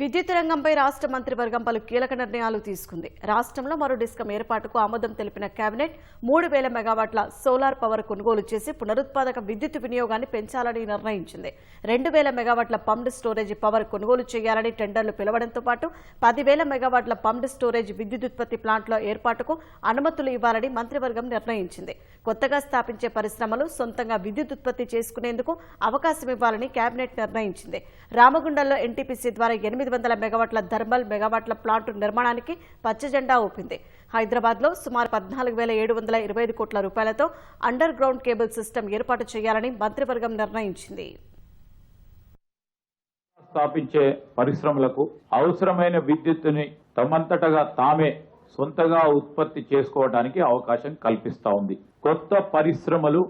విద్యుత్ రంగంపై రాష్ట్ర మంత్రివర్గం పలు కీలక నిర్ణయాలు తీసుకుంది. రాష్ట్రంలో మరో డిస్కం ఏర్పాటుకు ఆమోదం తెలిపిన కేబినెట్ మూడు వేల మెగావాట్ల సోలార్ పవర్ కొనుగోలు చేసి పునరుత్పాదక విద్యుత్ వినియోగాన్ని పెంచాలని నిర్ణయించింది. రెండు వేల మెగావాట్ల పంప్డ్ స్టోరేజ్ పవర్ కొనుగోలు చేయాలని టెండర్లు పిలవడంతో పాటు పదివేల మెగావాట్ల పంప్డ్ స్టోరేజ్ విద్యుత్ ఉత్పత్తి ప్లాంట్ల ఏర్పాటుకు అనుమతులు ఇవ్వాలని మంత్రివర్గం నిర్ణయించింది. కొత్తగా స్థాపించే పరిశ్రమలు సొంతంగా విద్యుత్ ఉత్పత్తి చేసుకునేందుకు అవకాశం ఇవ్వాలని కేబినెట్ నిర్ణయించింది. రామగుండంలో ఎన్టీపీసీ ద్వారా ఎనిమిది వందల మెగావాట్ల థర్మల్ మెగావాట్ల ప్లాంట్ నిర్మాణానికి పచ్చజెండా ఊపింది. హైదరాబాద్లో సుమారు పద్నాలుగు వేల ఏడు వందల ఇరవై ఐదు కోట్ల రూపాయలతో అండర్ గ్రౌండ్ కేబుల్ సిస్టమ్ ఏర్పాటు చేయాలని మంత్రివర్గం నిర్ణయించింది. స్థాపించే పరిశ్రమలకు అవసరమైన విద్యుత్తుని తమంతటగా తామే సొంతగా ఉత్పత్తి చేసుకోవడానికి అవకాశం కల్పిస్తా ఉంది. కొత్త పరిశ్రమలు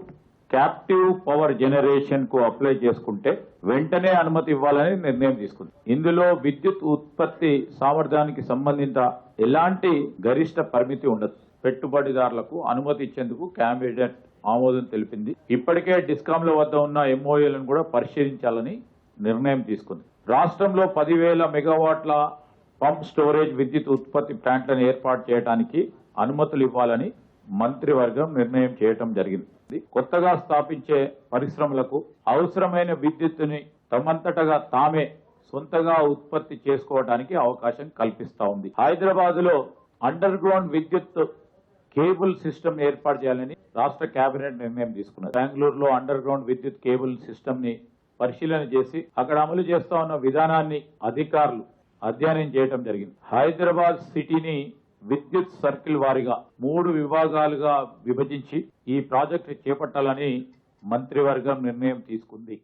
క్యాప్టివ్ పవర్ జనరేషన్కు అప్లై చేసుకుంటే వెంటనే అనుమతి ఇవ్వాలని నిర్ణయం తీసుకుంది. ఇందులో విద్యుత్ ఉత్పత్తి సామర్థ్యానికి సంబంధిత ఎలాంటి గరిష్ట పరిమితి ఉండదు. పెట్టుబడిదారులకు అనుమతి ఇచ్చేందుకు క్యాబినెట్ ఆమోదం తెలిపింది. ఇప్పటికే డిస్కాంల వద్ద ఉన్న ఎంఓఏలను కూడా పరిశీలించాలని నిర్ణయం తీసుకుంది. రాష్ట్రంలో పదివేల మెగావాట్ల పంప్ స్టోరేజ్ విద్యుత్ ఉత్పత్తి ప్లాంట్లను ఏర్పాటు చేయడానికి అనుమతులు ఇవ్వాలని మంత్రివర్గం నిర్ణయం చేయటం జరిగింది. కొత్తగా స్థాపించే పరిశ్రమలకు అవసరమైన విద్యుత్తుని తమంతటగా తామే సొంతగా ఉత్పత్తి చేసుకోవడానికి అవకాశం కల్పిస్తా ఉంది. హైదరాబాద్లో అండర్ గ్రౌండ్ విద్యుత్ కేబుల్ సిస్టమ్ ఏర్పాటు చేయాలని రాష్ట్ర కేబినెట్ నిర్ణయం తీసుకున్నది. బెంగళూరులో అండర్ గ్రౌండ్ విద్యుత్ కేబుల్ సిస్టమ్ని పరిశీలన చేసి అక్కడ అమలు చేస్తా ఉన్న విధానాన్ని అధికారులు అధ్యయనం చేయడం జరిగింది. హైదరాబాద్ సిటీని విద్యుత్ సర్కిల్ వారిగా మూడు విభాగాలుగా విభజించి ఈ ప్రాజెక్టు చేపట్టాలని మంత్రివర్గం నిర్ణయం తీసుకుంది.